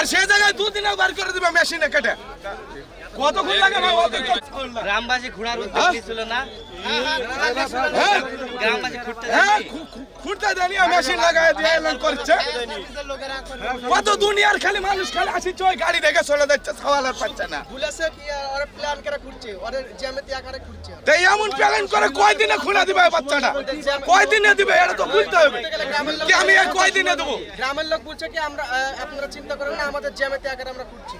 আর সেই জায়গায় দুদিনে বার করে দিবে মেশিনে কেটে। কতক্ষণ লাগে গ্রামবাসী উদ্যোগ না? হ্যাঁ? গ্রামবাসী হ্যাঁ খুঁড়তে দেনি মেশিন লাগায় দিয়ে এলান করছে। কত দুনিয়ার খালি মানুষ খালি ওই গাড়ি দেখে চলে যাচ্ছে সওয়ালের পাচ্ছে না। ভুলেছে কি ওরা প্ল্যান করে ঘুরছে ওরা জ্যামিতি আকারে ঘুরছে তো এমন প্ল্যান করে কয় দিনে খুলে দিবে বাচ্চাটা? কয় দিনে দিবে? এটা তো বুঝতে হবে। কি আমি এই কয় দিনে দেবো গ্রামের লোক বলছে কি আমরা আপনারা চিন্তা করেন না আমাদের জ্যামিতি আকারে আমরা ঘুরছি।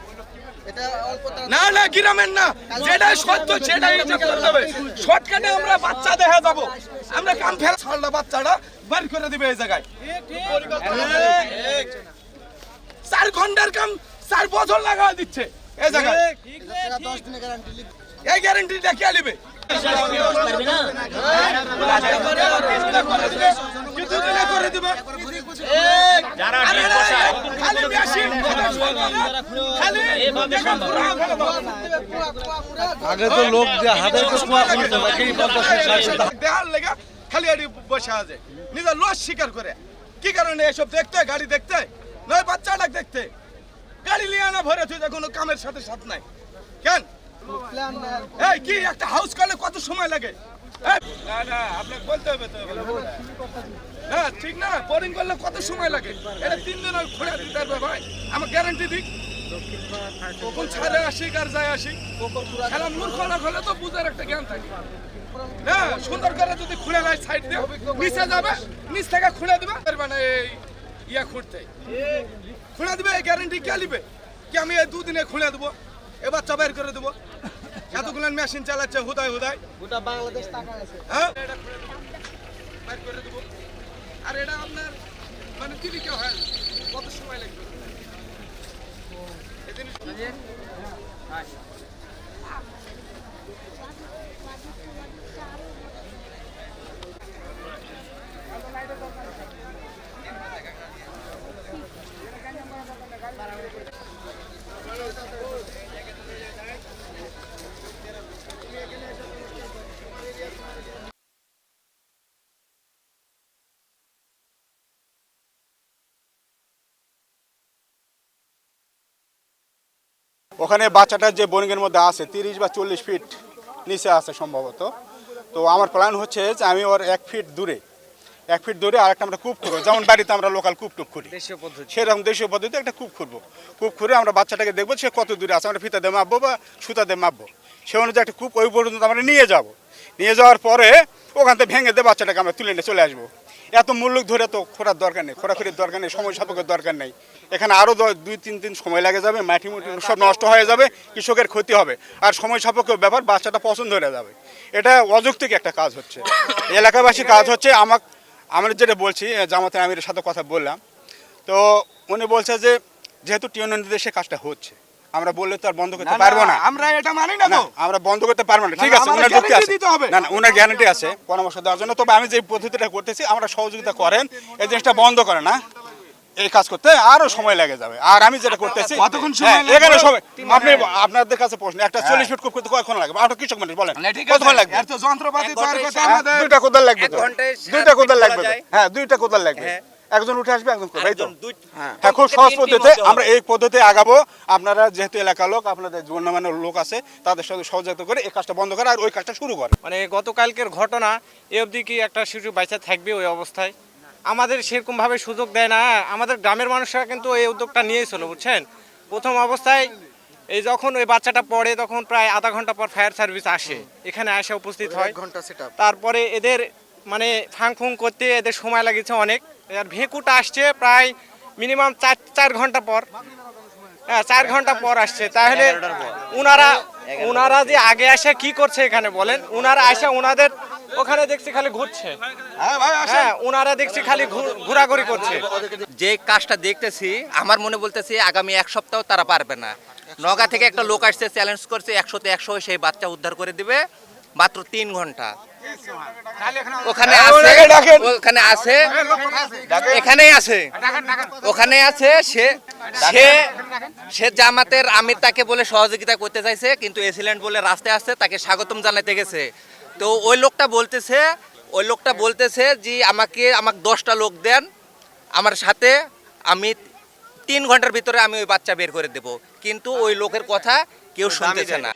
না না গ্রামের না। যেটাই সত্য সেটাই করতে হবে। শর্টকাটে আমরা বাচ্চা দেখা যাব। আমরা কাম ফেলা ছাড়লে বাচ্চাটা বার করে দিবে এই জায়গায়। চার ঘণ্টার কাম চার বছর লাগা দিচ্ছে। এই গ্যারান্টিটা কে নিবে? খালি আগে তো লোক লেগা খালি এটি বসে আছে। নিজের লস স্বীকার করে। কি কারণে এসব দেখতে গাড়ি দেখতে নয় বাচ্চাটা দেখতে গাড়ি লিয়ে আনা, ভরে তুই কোনো কামের সাথে সাথ নাই। কেন? এই, কি, একটা হাউস করলে কত সময় লাগে? না না না দিক। কখন ছাড়ে আসি আর যায় আসি খেলা মূর্খ না হলে তো বুঝার একটা জ্ঞান থাকে। হ্যাঁ সুন্দর করে যদি খুলে নেয় সাইড দিয়ে, নিচে যাবে, নিচ থেকে খুলে দিবে পারবে না এই ইয়া খুঁড়তে। খুলে দিবে এই গ্যারান্টি কে নিবে কি আমি এই দুদিনে খুলে দেবো? এবার চাবাই করে দেবো। এতগুলো মেশিন চালাচ্ছে হুদায় হুদায়। গোটা বাংলাদেশ তাকায় আছে। হ্যাঁ? বাইর করে দেবো। আর এটা আপনার মানে কি জীবিকা হয় কত সময় লাগবে? এই জিনিস- ওখানে বাচ্চাটা যে বোনিংয়ের মধ্যে আছে তিরিশ বা চল্লিশ ফিট নিচে আছে সম্ভবত। তো আমার প্ল্যান হচ্ছে যে আমি ওর এক ফিট দূরে এক ফিট দূরে আর একটা আমরা কূপ খুঁড়বো। যেমন বাড়িতে আমরা লোকাল কূপ টুপ খুঁড়ি। সেরকম দেশীয় পদ্ধতিতে একটা কূপ খুঁড়বো। কূপ খুঁড়ে আমরা বাচ্চাটাকে দেখব সে কত দূরে আছে আমরা ফিতা দিয়ে মাপবো বা সুতা দিয়ে মাপবো। সে অনুযায়ী একটা কূপ ওই পর্যন্ত আমরা নিয়ে যাব। নিয়ে যাওয়ার পরে ওখান থেকে ভেঙে দিয়ে বাচ্চাটাকে আমরা তুলে নিয়ে চলে আসব। এত মূল্য ধরে তো খোঁড়ার দরকার নেই, খোঁড়াখুড়ির দরকার নেই, সময় সাপেক্ষের দরকার নেই। এখানে আরও দুই, তিন দিন সময় লাগে যাবে, মাটি মুটি সব নষ্ট হয়ে যাবে, কৃষকের ক্ষতি হবে। আর সময় সাপেক্ষ ব্যাপার, বাচ্চাটা পছন্দ হয়ে যাবে। এটা অযৌক্তিক একটা কাজ হচ্ছে। এলাকাবাসী কাজ হচ্ছে, আমাক আমরা যেটা বলছি জামাতে আমিরের সাথে কথা বললাম, তো উনি বলছে যে, যেহেতু টিউন সে কাজটা হচ্ছে আমরা বললে তো আর বন্ধ করতে পারব না। আমরা এটা মানি না তো। আমরা বন্ধ করতে পারব না। ঠিক আছে ওনার যুক্তি আছে। না না ওনার গ্যারান্টি আছে পরামর্শ দেওয়ার জন্য। তবে আমি যে পদ্ধতিটা করতেছি আমরা সহযোগিতা করেন এই জিনিসটা বন্ধ করে না? এই কাজ করতে আরও সময় লেগে যাবে। আর আমি যেটা করতেছি কতক্ষণ সময় হ্যাঁ, এখানে সময় আপনি আপনাদের কাছে প্রশ্ন একটা চল্লিশ ফিট কূপ করতে কতক্ষণ লাগবে? আপনার কৃষক মানুষ বলেন। কতক্ষণ লাগবে? এর তো যন্ত্রপাতি তৈরি করতে হ্যাঁ, আমাদের দুইটা কোদাল লাগবে এক ঘন্টায় দুইটা কোদাল লাগবে। হ্যাঁ দুইটা কোদাল লাগবে। হ্যাঁ। একজন উঠে আসবে একজন করবে হ্যাঁ। খুব সহজ পদ্ধতিতে আমরা এই পদ্ধতি আগাবো। আপনারা যেহেতু এলাকার লোক আপনাদের গণ্যমান্য লোক আছে তাদের সাথে সহযোগিতা করে এই কাজটা বন্ধ করে আর ওই কাজটা শুরু করে মানে গতকালকের ঘটনা এ অবধি কি একটা শিশু বাইচা থাকবে ওই অবস্থায়? আমাদের সেরকমভাবে সুযোগ দেয় না। আমাদের গ্রামের মানুষরা কিন্তু এই উদ্যোগটা নিয়েছিল বুঝছেন? প্রথম অবস্থায় এই যখন ওই বাচ্চাটা পড়ে তখন প্রায় আধা ঘণ্টা পর ফায়ার সার্ভিস আসে। এখানে এসে উপস্থিত হয়। ঘণ্টা সেটা তারপরে এদের মানে ফাং ফুং করতে এদের সময় লাগেছে অনেক। আর ভেঁকুটা আসছে প্রায় মিনিমাম চার চার ঘণ্টা পর। হ্যাঁ চার ঘণ্টা পর আসছে। তাহলে উনারা উনারা যে আগে আসে কি করছে এখানে বলেন? উনারা আসে উনাদের ওখানে দেখছি খালি ঘুরছে। হ্যাঁ ভাই আসেন। হ্যাঁ উনারা দেখছি খালি ঘোরাঘুরি করছে। যে কাজটা দেখতেছি আমার মনে বলতেছি আগামী এক সপ্তাহ তারা পারবে না। নগা থেকে একটা লোক আসছে চ্যালেঞ্জ করছে একশোতে একশো সেই বাচ্চা উদ্ধার করে দিবে মাত্র তিন ঘণ্টা। ওখানে হ্যাঁ, আছে ওখানে আছে এখানেই আছে। ওখানে আছে সে সে সে জামাতের আমির তাকে বলে সহযোগিতা করতে চাইছে কিন্তু এসিল্যান্ড বলে রাস্তায় আসছে তাকে স্বাগতম জানাতে গেছে। তো ওই লোকটা বলতেছে ওই লোকটা বলতেছে যে আমাকে আমাকে দশটা লোক দেন আমার সাথে আমি তিন ঘণ্টার ভিতরে আমি ওই বাচ্চা বের করে দেব। কিন্তু ওই লোকের কথা কেউ শুনতেছে না।